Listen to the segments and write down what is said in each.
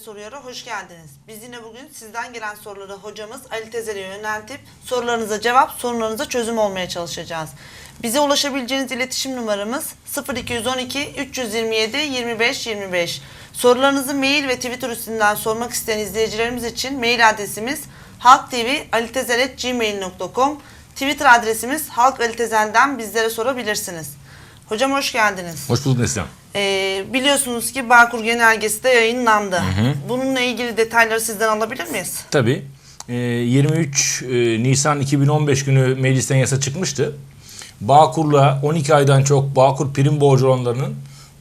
Soruyor'a hoş geldiniz. Biz yine bugün sizden gelen soruları hocamız Ali Tezel'e yöneltip sorularınıza cevap, sorunlarınıza çözüm olmaya çalışacağız. Bize ulaşabileceğiniz iletişim numaramız 0212 327 25 25. Sorularınızı mail ve Twitter üstünden sormak isteyen izleyicilerimiz için mail adresimiz halktv.alitezel.gmail.com Twitter adresimiz halkalitezel'den bizlere sorabilirsiniz. Hocam hoş geldiniz. Hoş bulduk Neslihan. Ee, biliyorsunuz ki Bağkur Genelgesi de yayınlandı. Bununla ilgili detayları sizden alabilir miyiz? Tabii. e, 23 e, Nisan 2015 günü meclisten yasa çıkmıştı. Bağkur'la 12 aydan çok Bağkur prim borcu olanlarının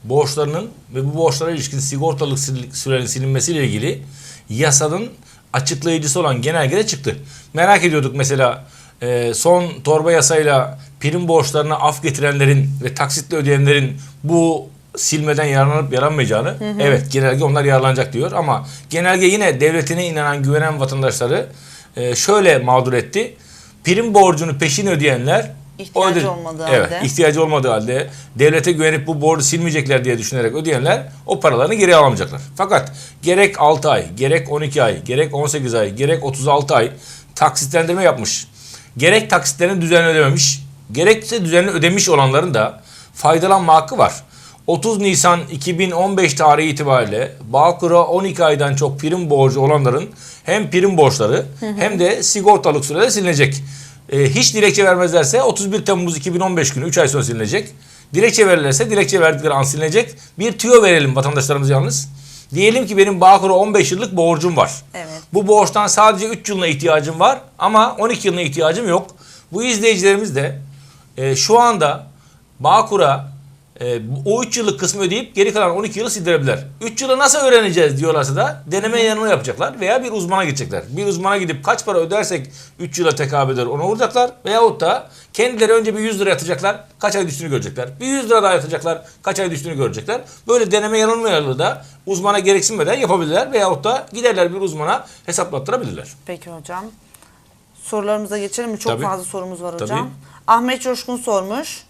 borçlarının ve bu borçlara ilişkin sigortalık sürenin silinmesiyle ilgili yasanın açıklayıcısı olan genelge de çıktı. Merak ediyorduk mesela e, son torba yasayla prim borçlarına af getirenlerin ve taksitle ödeyenlerin bu silmeden yararlanıp yaranmayacağını evet genelge onlar yararlanacak diyor ama genelge yine devletine inanan güvenen vatandaşları e, şöyle mağdur etti. Prim borcunu peşin ödeyenler İhtiyacı öde- olmadığı evet, halde. ihtiyacı olmadığı halde devlete güvenip bu borcu silmeyecekler diye düşünerek ödeyenler o paralarını geri alamayacaklar. Fakat gerek 6 ay, gerek 12 ay, gerek 18 ay, gerek 36 ay taksitlendirme yapmış. Gerek taksitlerini düzenli ödememiş, gerekse düzenli ödemiş olanların da faydalanma hakkı var. 30 Nisan 2015 tarihi itibariyle Bağkur'a 12 aydan çok prim borcu olanların hem prim borçları hem de sigortalık süreleri silinecek. Ee, hiç dilekçe vermezlerse 31 Temmuz 2015 günü 3 ay sonra silinecek. Dilekçe verirlerse dilekçe verdikleri an silinecek. Bir tüyo verelim vatandaşlarımız yalnız. Diyelim ki benim Bağkur'a 15 yıllık borcum var. Evet. Bu borçtan sadece 3 yılına ihtiyacım var ama 12 yılına ihtiyacım yok. Bu izleyicilerimiz de e, şu anda Bağkur'a e, o 3 yıllık kısmı ödeyip geri kalan 12 yılı sildirebilirler. 3 yılı nasıl öğreneceğiz diyorlarsa da deneme yanılma yapacaklar veya bir uzmana gidecekler. Bir uzmana gidip kaç para ödersek 3 yıla tekabül eder onu vuracaklar veyahut da kendileri önce bir 100 lira yatacaklar kaç ay düştüğünü görecekler. Bir 100 lira daha yatacaklar kaç ay düştüğünü görecekler. Böyle deneme yanılma yolu da uzmana gereksinmeden yapabilirler veyahut da giderler bir uzmana hesaplattırabilirler. Peki hocam. Sorularımıza geçelim mi? Çok Tabii. fazla sorumuz var hocam. Tabii. Ahmet Coşkun sormuş.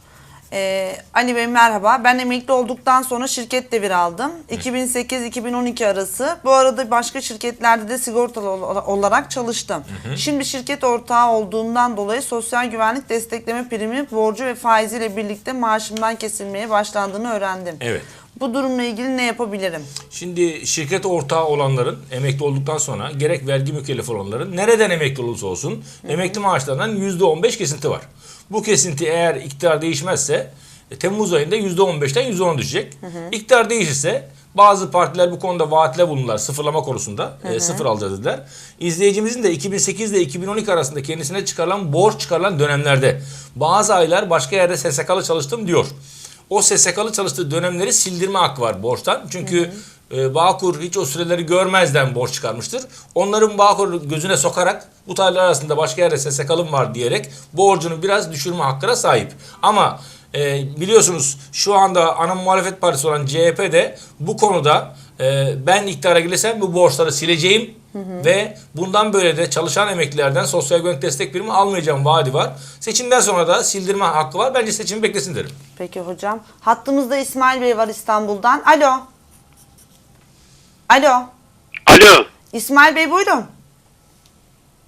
Ee, Ali Bey merhaba. Ben emekli olduktan sonra şirket devir aldım. 2008-2012 arası. Bu arada başka şirketlerde de sigortalı ol- olarak çalıştım. Şimdi şirket ortağı olduğundan dolayı sosyal güvenlik destekleme primi borcu ve faiziyle birlikte maaşımdan kesilmeye başlandığını öğrendim. Evet. Bu durumla ilgili ne yapabilirim? Şimdi şirket ortağı olanların emekli olduktan sonra gerek vergi mükellefi olanların nereden emekli olursa olsun emekli maaşlarından %15 kesinti var. Bu kesinti eğer iktidar değişmezse e, Temmuz ayında %15'ten %10 düşecek. İktidar değişirse bazı partiler bu konuda vaatler bulundular sıfırlama konusunda. E, sıfır alacağız dediler. İzleyicimizin de 2008 ile 2012 arasında kendisine çıkarılan borç çıkarılan dönemlerde bazı aylar başka yerde SSK'lı çalıştım diyor. O SSK'lı çalıştığı dönemleri sildirme hakkı var borçtan. Çünkü e, Bağkur hiç o süreleri görmezden borç çıkarmıştır. Onların Bağkur gözüne sokarak bu tarihler arasında başka yerde SSK'lım var diyerek borcunu biraz düşürme hakkına sahip. Ama e, biliyorsunuz şu anda ana muhalefet partisi olan CHP de bu konuda e, ben iktidara gelirsem bu borçları sileceğim ve bundan böyle de çalışan emeklilerden sosyal güvenlik destek primi almayacağım vaadi var. Seçimden sonra da sildirme hakkı var. Bence seçimi beklesin derim. Peki hocam. Hattımızda İsmail Bey var İstanbul'dan. Alo. Alo. Alo, İsmail Bey buyurun.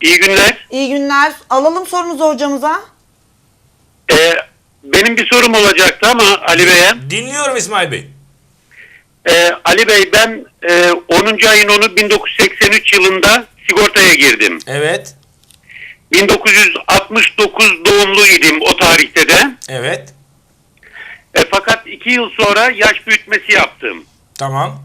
iyi günler. İyi günler. Alalım sorunuzu hocamıza. Ee, benim bir sorum olacaktı ama Ali Bey'e. Dinliyorum İsmail Bey. Ee, Ali Bey ben e, 10. ayın 10'u 1983 yılında sigortaya girdim. Evet. 1969 doğumluydum o tarihte de. Evet. E, fakat 2 yıl sonra yaş büyütmesi yaptım. Tamam.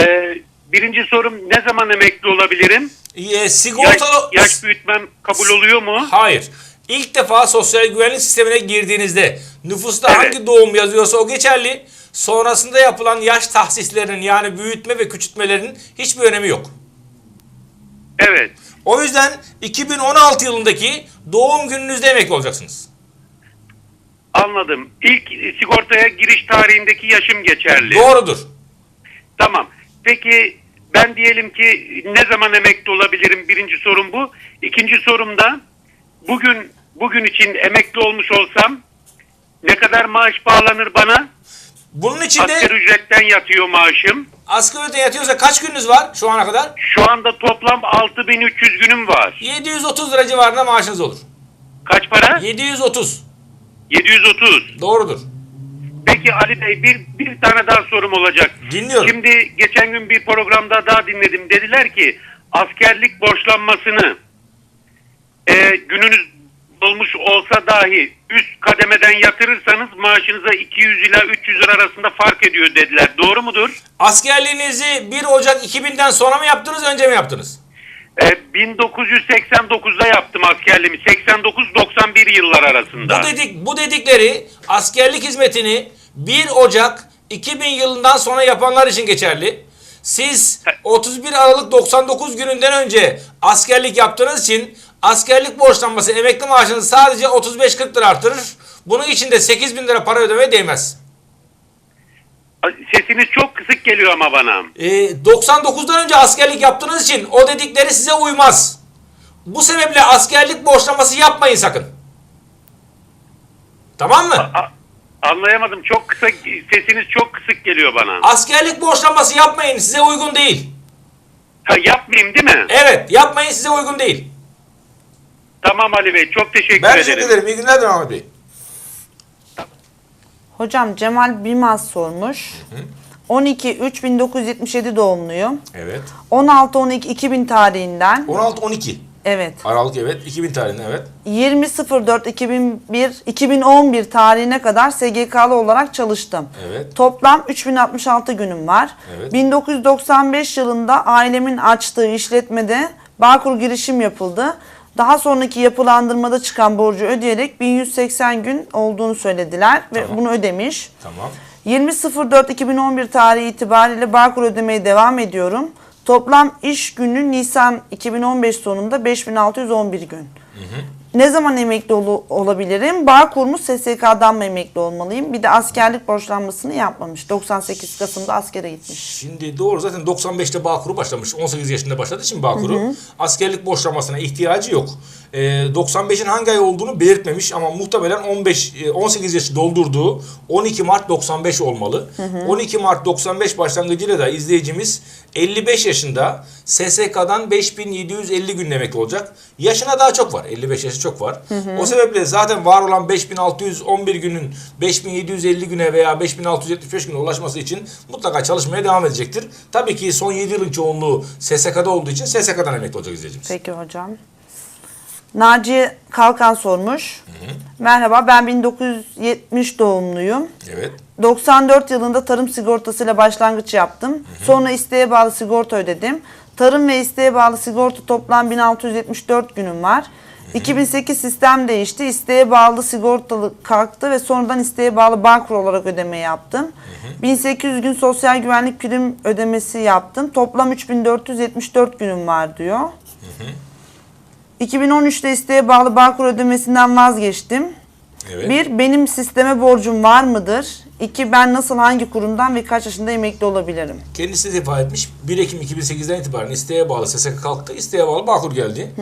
Ee, birinci sorum ne zaman emekli olabilirim? Ee, Yaş, sigortalı... yaş büyütmem kabul oluyor mu? Hayır. İlk defa sosyal güvenlik sistemine girdiğinizde nüfusta Evet. hangi doğum yazıyorsa o geçerli. Sonrasında yapılan yaş tahsislerinin yani büyütme ve küçültmelerin hiçbir önemi yok. Evet. O yüzden 2016 yılındaki doğum gününüzde emekli olacaksınız. Anladım. İlk sigortaya giriş tarihindeki yaşım geçerli. Doğrudur. Tamam. Peki ben diyelim ki ne zaman emekli olabilirim? Birinci sorum bu. İkinci sorum da bugün bugün için emekli olmuş olsam ne kadar maaş bağlanır bana? Bunun için de Asgari ücretten yatıyor maaşım. asgari ücrete yatıyorsa kaç gününüz var şu ana kadar? Şu anda toplam 6300 günüm var. 730 lira civarında maaşınız olur. Kaç para? 730. 730. Doğrudur. Peki Ali Bey bir, bir tane daha sorum olacak. Dinliyorum. Şimdi geçen gün bir programda daha dinledim. Dediler ki askerlik borçlanmasını e, gününüz olmuş olsa dahi üst kademeden yatırırsanız maaşınıza 200 ila 300 lira arasında fark ediyor dediler. Doğru mudur? Askerliğinizi 1 Ocak 2000'den sonra mı yaptınız önce mi yaptınız? E, 1989'da yaptım askerliğimi. 89-91 yıllar arasında. Bu dedik bu dedikleri askerlik hizmetini 1 Ocak 2000 yılından sonra yapanlar için geçerli. Siz 31 Aralık 99 gününden önce askerlik yaptığınız için askerlik borçlanması emekli maaşınızı sadece 35-40 lira artırır. Bunun için de 8 bin lira para ödemeye değmez. Sesiniz çok kısık geliyor ama bana. Ee, 99'dan önce askerlik yaptığınız için o dedikleri size uymaz. Bu sebeple askerlik borçlanması yapmayın sakın. Tamam mı? A- anlayamadım. Çok kısa sesiniz çok kısık geliyor bana. Askerlik borçlanması yapmayın size uygun değil. Ha, yapmayayım değil mi? Evet yapmayın size uygun değil. Tamam Ali Bey. Çok teşekkür Ben ederim. teşekkür ederim. İyi günler Ahmet Bey. Hocam Cemal Bilmaz sormuş. 12-3-1977 doğumluyum. Evet. 16-12-2000 tarihinden. 16-12 Evet. Aralık evet. 2000 tarihinde evet. 20.04.2001-2011 tarihine kadar SGK'lı olarak çalıştım. Evet. Toplam 3066 günüm var. Evet. 1995 yılında ailemin açtığı işletmede Bağkur girişim yapıldı. Daha sonraki yapılandırmada çıkan borcu ödeyerek 1180 gün olduğunu söylediler ve Tamam. bunu ödemiş. Tamam. 20.04.2011 tarihi itibariyle Bağkur ödemeye devam ediyorum. Toplam iş günü Nisan 2015 sonunda 5611 gün. Ne zaman emekli olu- olabilirim? Bağkur mu SSK'dan mı emekli olmalıyım? Bir de askerlik borçlanmasını yapmamış. 98 Kasım'da askere gitmiş. Şimdi doğru zaten 95'te Bağkur'u başlamış. 18 yaşında başladı şimdi Bağkur'u. Askerlik borçlanmasına ihtiyacı yok. Ee, 95'in hangi ay olduğunu belirtmemiş ama muhtemelen 15 e, 18 yaşı doldurduğu 12 Mart 95 olmalı. 12 Mart 95 başlangıcıyla da izleyicimiz 55 yaşında SSK'dan 5750 gün emekli olacak. Yaşına daha çok var. 55 yaşı çok var. O sebeple zaten var olan 5611 günün 5750 güne veya 5675 güne ulaşması için mutlaka çalışmaya devam edecektir. Tabii ki son 7 yılın çoğunluğu SSK'da olduğu için SSK'dan emekli olacak izleyicimiz. Peki hocam. Naciye Kalkan sormuş. Merhaba ben 1970 doğumluyum. Evet. 94 yılında tarım sigortasıyla başlangıç yaptım. Sonra isteğe bağlı sigorta ödedim. Tarım ve isteğe bağlı sigorta toplam 1674 günüm var. 2008 sistem değişti. İsteğe bağlı sigortalı kalktı ve sonradan isteğe bağlı bankur olarak ödeme yaptım. 1800 gün sosyal güvenlik prim ödemesi yaptım. Toplam 3474 günüm var diyor. 2013'te isteğe bağlı bankur ödemesinden vazgeçtim. Evet. Bir, benim sisteme borcum var mıdır? İki, ben nasıl hangi kurumdan ve kaç yaşında emekli olabilirim? Kendisi de ifade etmiş. 1 Ekim 2008'den itibaren isteğe bağlı SSK kalktı. isteğe bağlı Bağkur geldi.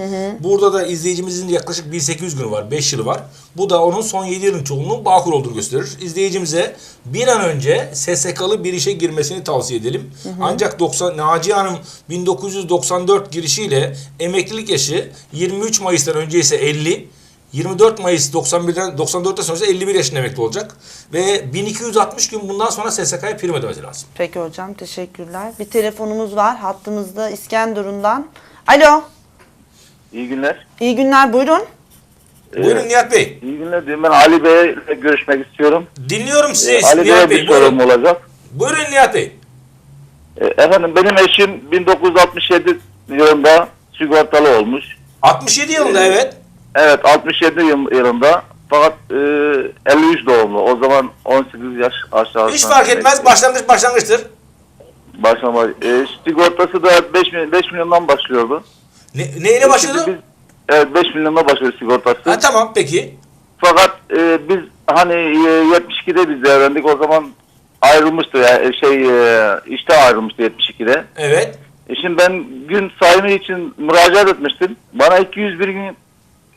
Burada da izleyicimizin yaklaşık 1800 günü var. 5 yılı var. Bu da onun son 7 yılın çoğunluğu Bağkur olduğunu gösterir. İzleyicimize bir an önce SSK'lı bir işe girmesini tavsiye edelim. Ancak 90, Naciye Hanım 1994 girişiyle emeklilik yaşı 23 Mayıs'tan önce ise 50. 24 Mayıs 91'den 94'ten sonra ise 51 yaşında emekli olacak. Ve 1260 gün bundan sonra SSK'ya prim ödemesi lazım. Peki hocam, teşekkürler. Bir telefonumuz var hattımızda İskenderun'dan. Alo, İyi günler. iyi günler buyurun. Buyurun Nihat Bey. İyi günler diyorum. Ben Ali Bey'le görüşmek istiyorum. Dinliyorum sizi Ee, Ali Nihat Bey. bir sorum Buyurun. olacak. Buyurun Nihat Bey. Ee, efendim benim eşim 1967 yılında sigortalı olmuş. 67 yılında evet. Evet 67 yıl- yılında fakat e, 53 doğumlu. O zaman 18 yaş aşağısına. Hiç fark etmez. Başlangıç başlangıçtır. Başlama. E, sigortası da 5, milyon, 5 milyondan başlıyordu. Ne, neyle başladı? biz- evet 5 milyondan başlıyor sigortası. Ha, tamam peki. Fakat e, biz hani e, 72'de biz de öğrendik. O zaman ayrılmıştı yani şey e, işte ayrılmıştı 72'de. Evet. E şimdi ben gün sayımı için müracaat etmiştim. Bana 201 gün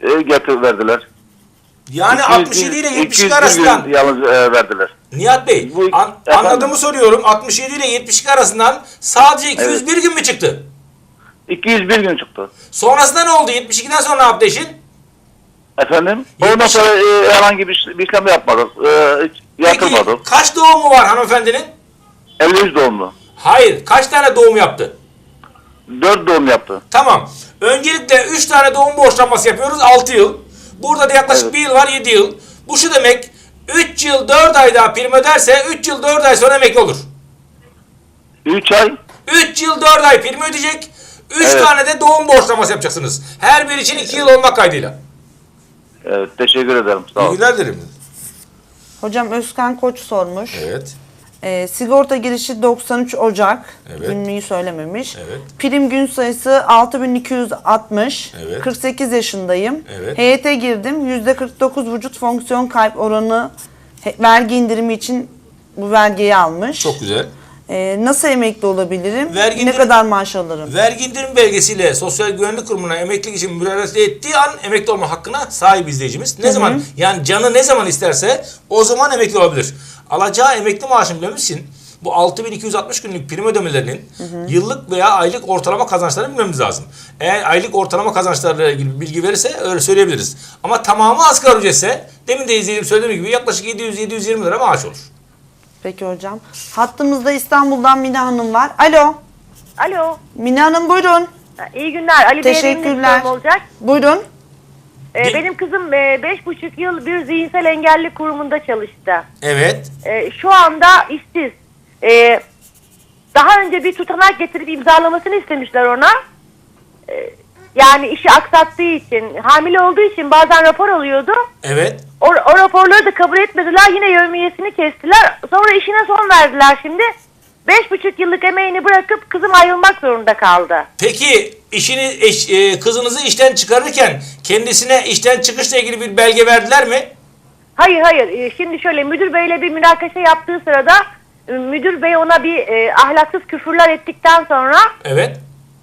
e, getir verdiler. Yani 67 ile 72 201 arasından yalnız e, verdiler. Nihat Bey Bu- an- Efendim? anladığımı soruyorum 67 ile 72 arasından sadece 201 gün mü çıktı? 201 gün çıktı. Sonrasında ne oldu? 72'den sonra ne yaptı eşin? Efendim? 70 Ondan sonra e, herhangi bir, bir işlem yapmadık. E, yatırmadık. Peki kaç doğumu var hanımefendinin? 53 doğumlu. Hayır. Kaç tane doğum yaptı? 4 doğum yaptı. Tamam. Öncelikle 3 tane doğum borçlanması yapıyoruz 6 yıl. Burada da yaklaşık Evet. 1 yıl var 7 yıl. Bu şu demek 3 yıl 4 ay daha prim öderse 3 yıl 4 ay sonra emekli olur. 3 ay 3 yıl 4 ay prim ödeyecek. 3 Evet. tane de doğum borçlaması yapacaksınız. Her bir için 2 yıl olmak kaydıyla. Evet teşekkür ederim. Sağ İyi olun. günler dilerim. Hocam Özkan Koç sormuş. Evet. Ee, sigorta girişi 93 Ocak. Evet. Günlüğü söylememiş. Evet. Prim gün sayısı 6260. Evet. 48 yaşındayım. Evet. Heyete girdim. %49 vücut fonksiyon kayıp oranı he- vergi indirimi için bu vergiyi almış. Çok güzel. Ee, nasıl emekli olabilirim? Vergi ne indirim- kadar maaş alırım? Vergi indirim belgesiyle Sosyal Güvenlik Kurumu'na emeklilik için müracaat ettiği an emekli olma hakkına sahip izleyicimiz. Ne zaman yani canı ne zaman isterse o zaman emekli olabilir. Alacağı emekli maaşını bilmemiz için bu 6260 günlük prim ödemelerinin yıllık veya aylık ortalama kazançlarını bilmemiz lazım. Eğer aylık ortalama kazançlarla ilgili bilgi verirse öyle söyleyebiliriz. Ama tamamı asgari ücretse demin de izleyicim söylediğim gibi yaklaşık 700-720 lira maaş olur. Peki hocam. Hattımızda İstanbul'dan Mine Hanım var. Alo. Alo. Mine Hanım buyurun. İyi günler. Ali Bey'e benim bir olacak. Buyurun. Ee, benim kızım e, beş buçuk yıl bir zihinsel engelli kurumunda çalıştı. Evet. Ee, şu anda işsiz. Ee, daha önce bir tutanak getirip imzalamasını istemişler ona. Ee, yani işi aksattığı için, hamile olduğu için bazen rapor alıyordu. Evet. O, o raporları da kabul etmediler. Yine yevmiyesini kestiler. Sonra işine son verdiler şimdi. Beş buçuk yıllık emeğini bırakıp kızım ayrılmak zorunda kaldı. Peki işini eş- e, kızınızı işten çıkarırken kendisine işten çıkışla ilgili bir belge verdiler mi? Hayır hayır. Ee, Şimdi şöyle müdür beyle bir münakaşa yaptığı sırada e, müdür bey ona bir e, ahlaksız küfürler ettikten sonra Evet.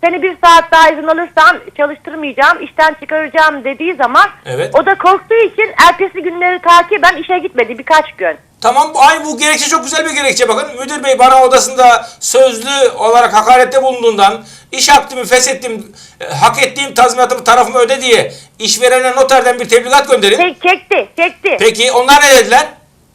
Seni bir saat daha izin alırsan çalıştırmayacağım, işten çıkaracağım dediği zaman Evet. o da korktuğu için ertesi günleri takiben işe gitmedi birkaç gün. Tamam bu ay bu gerekçe çok güzel bir gerekçe bakın. Müdür bey bana odasında sözlü olarak hakarette bulunduğundan iş hakkımı feshettim, e, hak ettiğim tazminatımı tarafımı öde diye işverene noterden bir tebligat gönderin. Çek, çekti, çekti. Peki onlar ne dediler?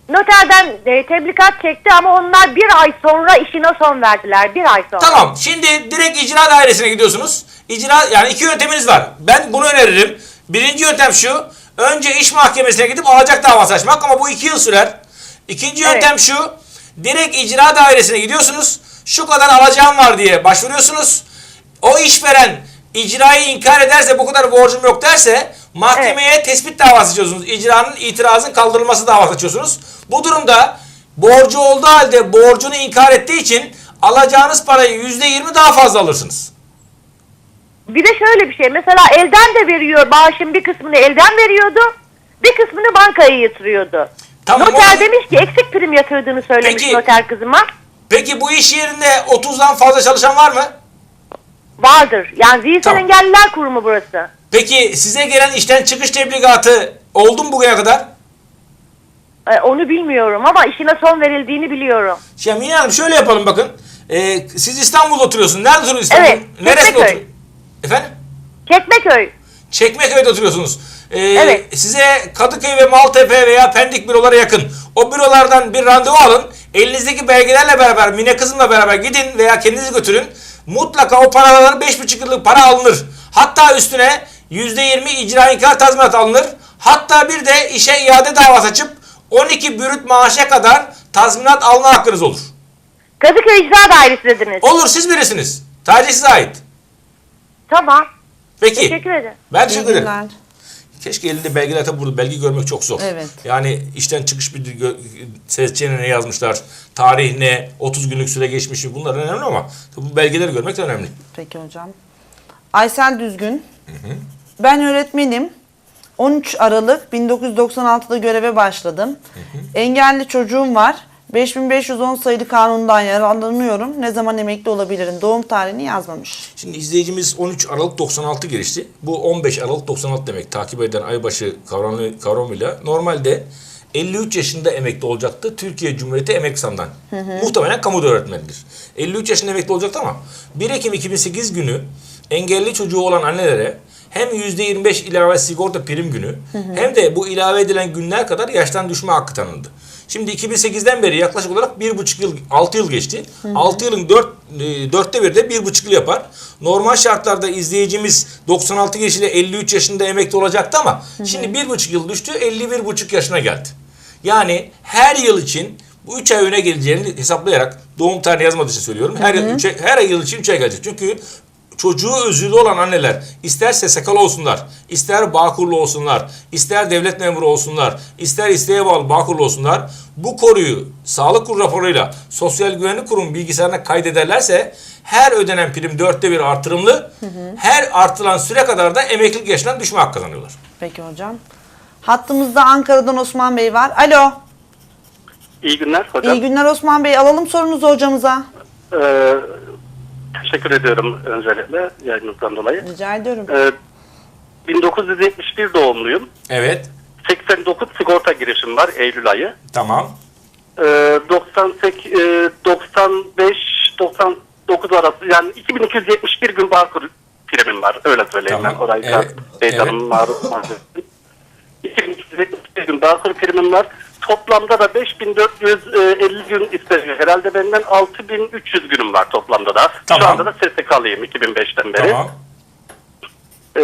Noterden e, tebligat çekti ama onlar bir ay sonra işine son verdiler. Bir ay sonra. Tamam. Şimdi direkt icra dairesine gidiyorsunuz. İcra yani iki yönteminiz var. Ben bunu öneririm. Birinci yöntem şu. Önce iş mahkemesine gidip alacak davası açmak ama bu iki yıl sürer. İkinci Evet. yöntem şu. Direkt icra dairesine gidiyorsunuz. Şu kadar alacağım var diye başvuruyorsunuz. O işveren icrayı inkar ederse bu kadar borcum yok derse mahkemeye tespit davası açıyorsunuz. İcranın itirazın kaldırılması davası açıyorsunuz. Bu durumda borcu olduğu halde borcunu inkar ettiği için alacağınız parayı %20 daha fazla alırsınız. Bir de şöyle bir şey. Mesela elden de veriyor. Bağışın bir kısmını elden veriyordu. Bir kısmını bankaya yatırıyordu. Tamam, noter o- demiş ki eksik prim yatırdığını söylemiş Peki. noter kızıma. Peki bu iş yerinde 30'dan fazla çalışan var mı? Vardır. Yani zihinsel Tamam. engelliler kurumu burası. Peki size gelen işten çıkış tebligatı oldu mu bugüne kadar? Ee, onu bilmiyorum ama işine son verildiğini biliyorum. Şimdi Mine Hanım şöyle yapalım bakın. Ee, siz İstanbul'da oturuyorsunuz. Nerede oturuyorsunuz İstanbul? Evet, Çekmeköy. otur- Efendim? Çekmeköy. Çekmeköy'de oturuyorsunuz. Ee, Evet. Size Kadıköy ve Maltepe veya Pendik bürolara yakın. O bürolardan bir randevu alın. Elinizdeki belgelerle beraber Mine kızımla beraber gidin veya kendinizi götürün. Mutlaka o paraların 5,5 yıllık para alınır. Hatta üstüne %20 icra inkar tazminat alınır. Hatta bir de işe iade davası açıp 12 bürüt maaşa kadar tazminat alma hakkınız olur. Kadıköy İcra Dairesi dediniz. Olur siz birisiniz. Sadece size ait. Tamam. Peki. Teşekkür ederim. Ben teşekkür ederim. Keşke elinde belgeler tabi burada belge görmek çok zor. Evet. Yani işten çıkış bir seçeneğine ne yazmışlar, tarih ne, 30 günlük süre geçmiş mi bunlar önemli ama bu belgeleri görmek de önemli. Peki hocam. Aysel Düzgün. Ben öğretmenim. 13 Aralık 1996'da göreve başladım. Engelli çocuğum var. 5510 sayılı kanundan yararlanıyorum. Ne zaman emekli olabilirim? Doğum tarihini yazmamış. Şimdi izleyicimiz 13 Aralık 96 girişti. Bu 15 Aralık 96 demek takip eden aybaşı kavramı, kavramıyla. Normalde 53 yaşında emekli olacaktı Türkiye Cumhuriyeti Emek Sandan. Muhtemelen kamuda öğretmenidir. 53 yaşında emekli olacaktı ama 1 Ekim 2008 günü engelli çocuğu olan annelere hem %25 ilave sigorta prim günü hem de bu ilave edilen günler kadar yaştan düşme hakkı tanındı. Şimdi 2008'den beri yaklaşık olarak 1,5 yıl, 6 yıl geçti. 6 yılın 4, e, dörtte bir de 1,5 yıl yapar. Normal şartlarda izleyicimiz 96 yaşıyla 53 yaşında emekli olacaktı ama şimdi 1,5 yıl düştü 51,5 yaşına geldi. Yani her yıl için bu 3 ay öne geleceğini hesaplayarak doğum tarihini yazmadığı için söylüyorum. Her, yıl, üç ay- her yıl için 3 ay gelecek. Çünkü çocuğu özürlü olan anneler ister SSK'lı olsunlar, ister Bağkurlu olsunlar, ister devlet memuru olsunlar, ister isteğe bağlı Bağkurlu olsunlar bu koruyu sağlık kurulu raporuyla Sosyal Güvenlik Kurumu bilgisayarına kaydederlerse her ödenen prim dörtte bir artırımlı, her artılan süre kadar da emeklilik yaşından düşme hakkı kazanıyorlar. Peki hocam. Hattımızda Ankara'dan Osman Bey var. Alo. İyi günler hocam. İyi günler Osman Bey. Alalım sorunuzu hocamıza. Ee, teşekkür ediyorum öncelikle yayınınızdan dolayı. Rica ediyorum. Ee, 1971 doğumluyum. Evet, 89 sigorta girişim var Eylül ayı. tamam. Ee, 98, e, 95, 99 arası yani 2271 gün Bağkur primim var. Öyle söyleyeyim Tamam, ben. Orayı evet, evet, heyecanım maruz maruz. 2271 gün Bağkur primim var. Toplamda da 5450 gün isteniyor. Herhalde benden 6300 günüm var toplamda da. Tamam. Şu anda da SSK'lıyım 2005'ten beri. Tamam. Ee,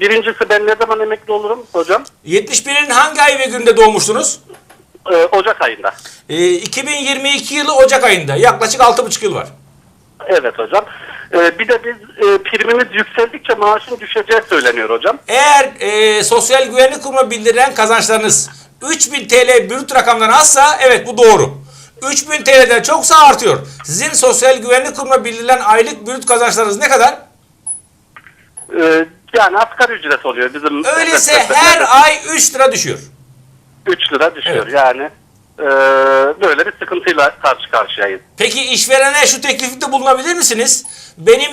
birincisi ben ne zaman emekli olurum hocam? 71'in hangi ay ve günde doğmuştunuz? Ee, Ocak ayında. Ee, 2022 yılı Ocak ayında. Yaklaşık 6,5 yıl var. Evet hocam. Ee, bir de biz e, primimiz yükseldikçe maaşın düşeceği söyleniyor hocam. Eğer e, Sosyal Güvenlik Kurumu bildirilen kazançlarınız 3000 TL brüt rakamdan azsa evet bu doğru. 3000 TL'den çoksa artıyor. Sizin Sosyal Güvenlik Kurumu'na bildirilen aylık brüt kazançlarınız ne kadar? Ee, yani asgari ücret oluyor bizim. Öyleyse her ay 3 lira düşüyor. 3 lira düşüyor Evet. yani. e, böyle bir sıkıntıyla karşı karşıyayız. Peki işverene şu teklifte bulunabilir misiniz? Benim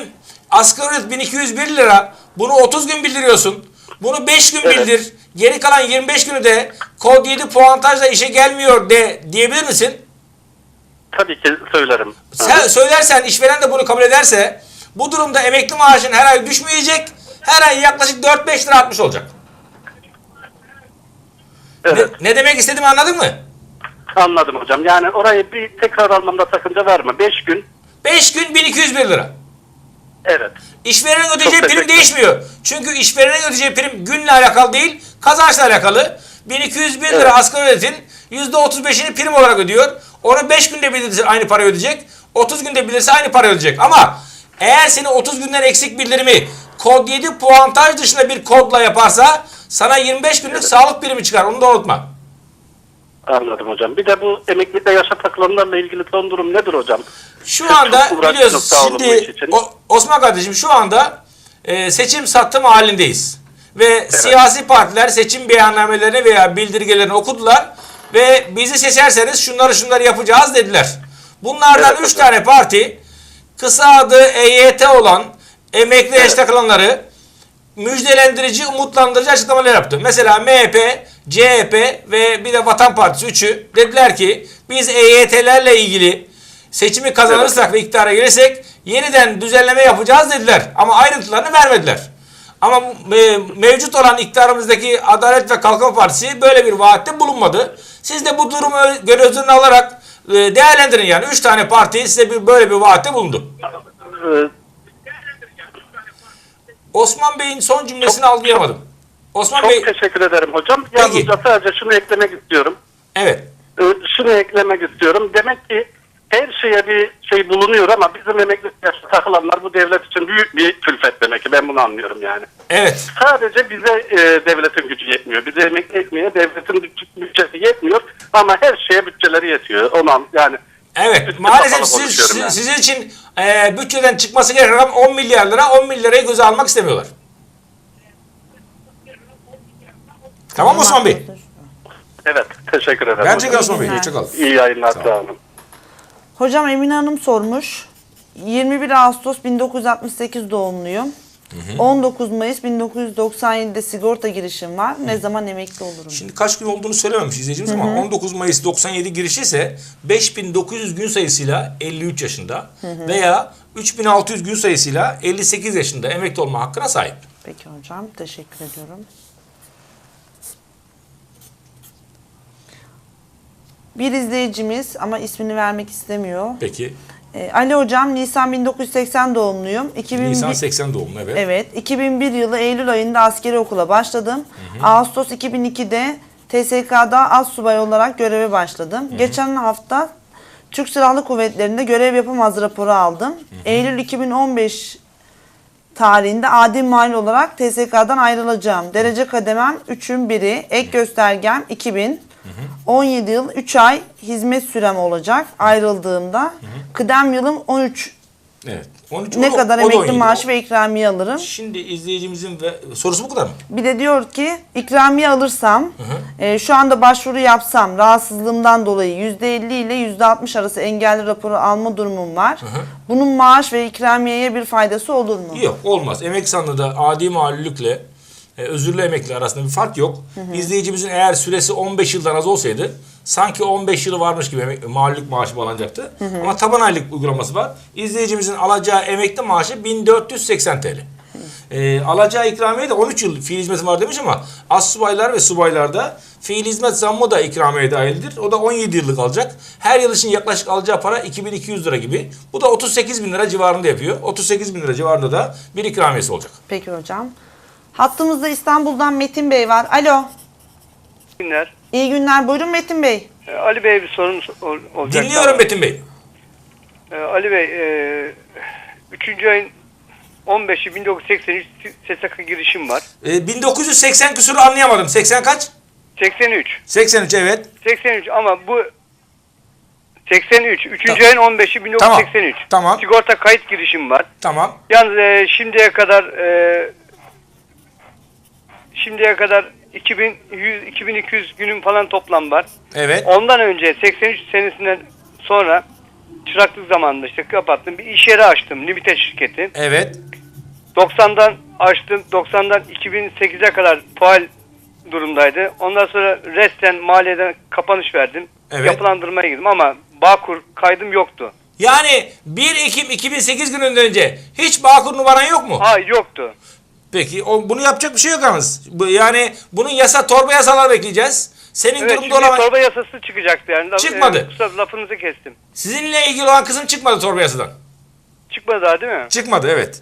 asgari ücret 1201 lira. Bunu 30 gün bildiriyorsun. Bunu 5 gün Evet. bildir. Geri kalan 25 günü de kod 7 puantajla işe gelmiyor de diyebilir misin? Tabii ki söylerim. Sen söylersen işveren de bunu kabul ederse bu durumda emekli maaşın her ay düşmeyecek. Her ay yaklaşık 4-5 lira artmış olacak. Evet. Ne, ne demek istediğimi anladın mı? Anladım hocam. Yani orayı bir tekrar almamda sakınca var mı? 5 gün. 5 gün 1201 lira. Evet. İşverenin ödeyeceği Çok prim teşekkür- değişmiyor. Çünkü işverenin ödeyeceği prim günle alakalı değil, kazançla alakalı. 1201 lira Evet. asgari ücretin %35'ini prim olarak ödüyor. Onu 5 günde bilirse aynı para ödeyecek. 30 günde bilirse aynı para ödeyecek. Ama eğer seni 30 günden eksik bildirimi kod 7 puantaj dışında bir kodla yaparsa sana 25 günlük sağlık primi çıkar. Onu da unutma. Anladım hocam. Bir de bu emeklilikte yaşa takılanlarla ilgili son durum nedir hocam? Şu Çok anda biliyorsun şimdi. O- Osman kardeşim şu anda e, seçim sattım halindeyiz. Ve siyasi partiler seçim beyannamelerini veya bildirgelerini okudular ve bizi seçerseniz şunları şunları yapacağız dediler. Bunlardan Evet, üç tane parti kısa adı EYT olan emekli yaş takılanları müjdelendirici, umutlandırıcı açıklamalar yaptı. Mesela MHP, CHP ve bir de Vatan Partisi üçü dediler ki biz EYT'lerle ilgili seçimi kazanırsak ve iktidara gelirsek yeniden düzenleme yapacağız dediler. Ama ayrıntılarını vermediler. Ama e, mevcut olan iktidarımızdaki Adalet ve Kalkınma Partisi böyle bir vaatte bulunmadı. Siz de bu durumu göz önüne alarak e, değerlendirin yani. Üç tane parti size bir, böyle bir vaatte bulundu. Osman Bey'in son cümlesini algılayamadım. Osman çok Bey, teşekkür ederim hocam. Peki. Yalnızca sadece şunu eklemek istiyorum. evet. Şunu eklemek istiyorum. Demek ki her şeye bir şey bulunuyor ama bizim emekli yaşta takılanlar bu devlet için büyük bir külfet demek ki. Ben bunu anlıyorum yani. Evet. Sadece bize e, devletin gücü yetmiyor. Bize emekli etmeye devletin bütçe- bütçesi yetmiyor ama her şeye bütçeleri yetiyor. Onu an- yani Evet. Maalesef siz, yani. sizin için e, bütçeden çıkması gereken rakam 10 milyar lira. 10 milyar lirayı göze almak istemiyorlar. Tamam Osman Bey? Evet. Teşekkür ederim. Bence hocam. Gaston Bey. günler. Hoşçakalın. İyi yayınlar. Sağ olun. Hocam Emine Hanım sormuş. 21 Ağustos 1968 doğumluyum. 19 Mayıs 1997'de sigorta girişim var. Ne zaman emekli olurum? Şimdi kaç gün olduğunu söylememiş izleyicimiz ama 19 Mayıs 97 girişi ise 5900 gün sayısıyla 53 yaşında veya 3600 gün sayısıyla 58 yaşında emekli olma hakkına sahip. Peki hocam teşekkür ediyorum. Bir izleyicimiz ama ismini vermek istemiyor. Peki Ee, Ali hocam Nisan 1980 doğumluyum. 2001, Nisan 80 doğumlu evet. Evet 2001 yılı Eylül ayında askeri okula başladım. Ağustos 2002'de TSK'da az subay olarak göreve başladım. Geçen hafta Türk Silahlı Kuvvetleri'nde görev yapamaz raporu aldım. Eylül 2015 tarihinde adil mal olarak TSK'dan ayrılacağım. Derece kademem 3'ün biri, ek göstergem 2000. 17 yıl 3 ay hizmet sürem olacak ayrıldığımda. Kıdem yılım 13. Evet. 13, Ne o da- kadar o da emekli 17. maaşı ve ikramiye alırım. Şimdi izleyicimizin ve sorusu bu kadar mı? Bir de diyor ki ikramiye alırsam, e, şu anda başvuru yapsam rahatsızlığımdan dolayı %50 ile %60 arası engelli raporu alma durumum var. Bunun maaş ve ikramiyeye bir faydası olur mu? Yok olmaz. Emek sandığı adi mağlullükle e, özürlü emekli arasında bir fark yok. İzleyicimizin eğer süresi 15 yıldan az olsaydı sanki 15 yılı varmış gibi emek, mağlullük maaşı bağlanacaktı. Ama taban aylık uygulaması var. İzleyicimizin alacağı emekli maaşı 1480 TL. E, alacağı ikramiye de 13 yıl fiil hizmeti var demiş ama az subaylar ve subaylarda fiil hizmet zammı da ikramiye dahildir. O da 17 yıllık alacak. Her yıl için yaklaşık alacağı para 2200 lira gibi. Bu da 38 bin lira civarında yapıyor. 38 bin lira civarında da bir ikramiyesi olacak. Peki hocam. Hattımızda İstanbul'dan Metin Bey var. Alo. günler. İyi günler. Buyurun Metin Bey. Ee, Ali Bey'e bir sorun ol- olacak. Dinliyorum Metin Bey. Ee, Ali Bey, e, 3. ayın 15'i 1983 SSK girişim var. E, 1980 küsuru anlayamadım. 80 kaç? 83. 83 evet. 83 ama bu 83. 3. Tamam. ayın 15'i 1983. Tamam. Sigorta kayıt girişim var. Tamam. Yalnız e, şimdiye kadar e, şimdiye kadar 2100 2200 günüm falan toplam var. Evet. Ondan önce 83 senesinden sonra çıraklık zamanında işte kapattım. Bir iş yeri açtım. Limited şirketi. Evet. 90'dan açtım. 90'dan 2008'e kadar faal durumdaydı. Ondan sonra resten maliyeden kapanış verdim. Evet. Yapılandırmaya girdim ama Bağkur kaydım yoktu. Yani 1 Ekim 2008 gününden önce hiç Bağkur numaran yok mu? Ha yoktu. Peki o, bunu yapacak bir şey yok yalnız. Bu, yani bunun yasa torba yasalar bekleyeceğiz. Senin Evet durumda olan torba yasası çıkacaktı yani. Çıkmadı. e, kusura lafınızı kestim. sizinle ilgili olan kısım çıkmadı torba yasadan. Çıkmadı daha değil mi? Çıkmadı evet.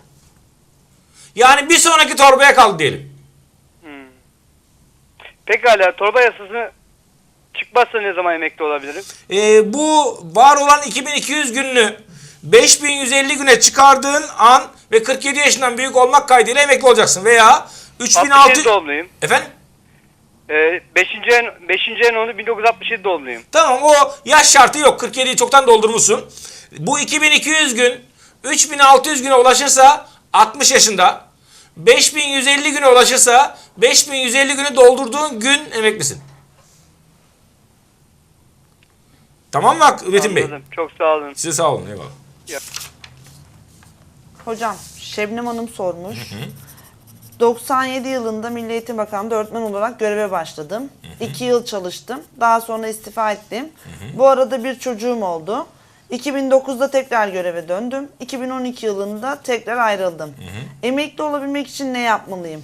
Yani bir sonraki torbaya kaldı diyelim. Pekala torba yasası çıkmazsa ne zaman emekli olabilirim? Ee, bu var olan 2200 gününü 5150 güne çıkardığın an ve 47 yaşından büyük olmak kaydıyla emekli olacaksın veya 67 3600 doğumluyum. Efendim? Ee, 5. en 5. en onu 1967 doğumluyum. Tamam o yaş şartı yok. 47'yi çoktan doldurmuşsun. Bu 2200 gün 3600 güne ulaşırsa 60 yaşında. 5150 güne ulaşırsa 5150 günü doldurduğun gün emeklisin. Tamam mı Metin Bey? Çok sağ olun. Size sağ olun. Eyvallah. Hocam Şebnem Hanım sormuş. 97 yılında Milli Eğitim Bakanlığı'nda öğretmen olarak göreve başladım. 2 yıl çalıştım. Daha sonra istifa ettim. Bu arada bir çocuğum oldu. 2009'da tekrar göreve döndüm. 2012 yılında tekrar ayrıldım. Emekli olabilmek için ne yapmalıyım?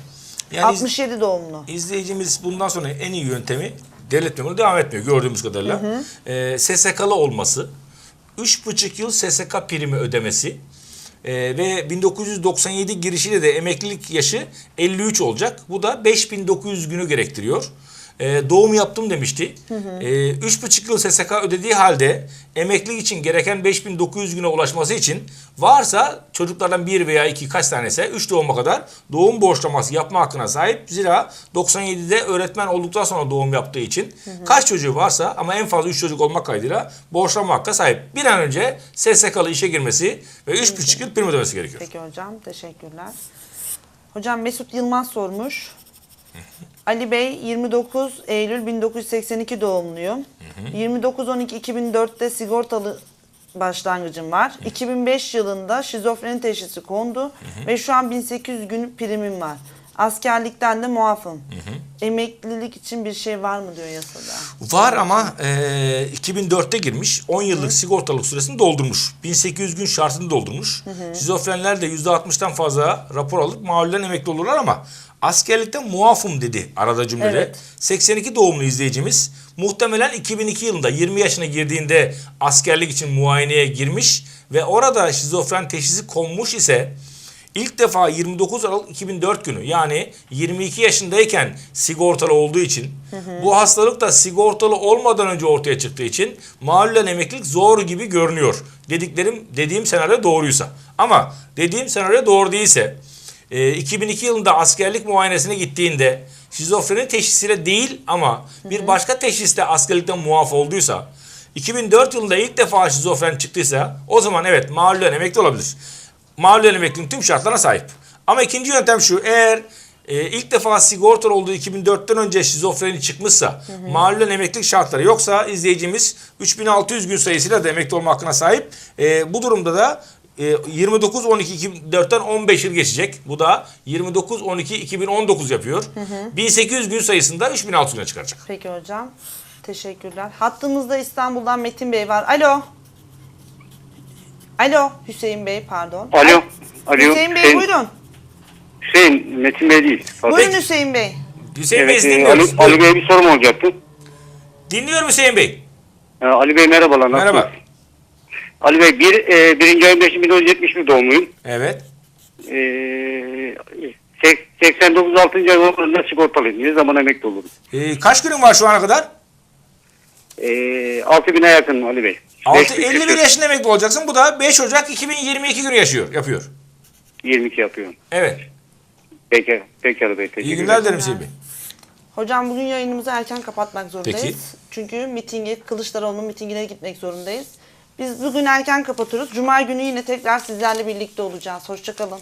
Yani iz- 67 doğumlu. İzleyicimiz bundan sonra en iyi yöntemi devlet memuru devam etmiyor gördüğümüz kadarıyla. Ee, SSK'lı olması, 3,5 yıl SSK primi ödemesi ee, ve 1997 girişiyle de emeklilik yaşı 53 olacak. Bu da 5900 günü gerektiriyor. Ee, doğum yaptım demişti. Ee, üç buçuk yıl SSK ödediği halde emeklilik için gereken 5900 güne ulaşması için varsa çocuklardan bir veya iki kaç tanesi 3 doğuma kadar doğum borçlaması yapma hakkına sahip. Zira 97'de öğretmen olduktan sonra doğum yaptığı için kaç çocuğu varsa ama en fazla 3 çocuk olmak kaydıyla borçlama hakkına sahip. Bir an önce SSK'lı işe girmesi ve 3,5 yıl prim ödemesi gerekiyor. Peki hocam teşekkürler. Hocam Mesut Yılmaz sormuş. Ali Bey 29 Eylül 1982 doğumluyum. 29-12-2004'te sigortalı başlangıcım var. 2005 yılında şizofreni teşhisi kondu ve şu an 1800 gün primim var. Askerlikten de muafım. Emeklilik için bir şey var mı diyor yasada. Var ama e, 2004'te girmiş. 10 yıllık sigortalık süresini doldurmuş. 1800 gün şartını doldurmuş. Şizofrenler de %60'tan fazla rapor alıp mağlulen emekli olurlar ama askerlikten muafım dedi arada cümlede. Evet. 82 doğumlu izleyicimiz muhtemelen 2002 yılında 20 yaşına girdiğinde askerlik için muayeneye girmiş ve orada şizofren teşhisi konmuş ise İlk defa 29 Aralık 2004 günü yani 22 yaşındayken sigortalı olduğu için bu hastalık da sigortalı olmadan önce ortaya çıktığı için mahallen emeklilik zor gibi görünüyor. Dediklerim dediğim senaryo doğruysa. Ama dediğim senaryo doğru değilse e, 2002 yılında askerlik muayenesine gittiğinde şizofreni teşhisiyle değil ama bir başka teşhisle askerlikten muaf olduysa 2004 yılında ilk defa şizofren çıktıysa o zaman evet mahallen emekli olabilir mahallen emekliliğinin tüm şartlarına sahip. Ama ikinci yöntem şu. Eğer e, ilk defa sigortalı olduğu 2004'ten önce şizofreni çıkmışsa, mahallen emeklilik şartları yoksa izleyicimiz 3600 gün sayısıyla da emekli olma hakkına sahip. E, bu durumda da e, 29-12-2004'ten 15 yıl geçecek. Bu da 29-12-2019 yapıyor. 1800 gün sayısında 3600 güne çıkaracak. Peki hocam. Teşekkürler. Hattımızda İstanbul'dan Metin Bey var. Alo. Alo. Hüseyin Bey pardon. Alo. Alo. Hüseyin Bey buyurun. Hüseyin, Metin Bey değil. Buyurun Hüseyin Bey. Hüseyin Bey Evet, sizi e, dinliyoruz. Ali, Ali Bey'e bir sorum olacaktı. Dinliyorum Hüseyin Bey. E, Ali Bey merhabalar. nasılsınız? Merhaba. Ali Bey, bir, e, birinci ayın 5'i 1971 doğumluyum. Evet. E, sek- 89 6. ay olduğunda sigortalıyım. Ne zaman emekli olurum? E, kaç günün var şu ana kadar? E, 6000'e yakın Ali Bey. 6, 5000 51 küsür. yaşında emekli olacaksın. Bu da 5 Ocak 2022 günü yaşıyor, yapıyor. 22 yapıyorum. Evet. Peki, peki Ali Bey. Teşekkür İyi ederim. günler dilerim Hüseyin Bey. Hocam bugün yayınımızı erken kapatmak zorundayız. Peki. Çünkü mitingi, Kılıçdaroğlu'nun mitingine gitmek zorundayız. Biz bugün erken kapatıyoruz. Cuma günü yine tekrar sizlerle birlikte olacağız. Hoşçakalın.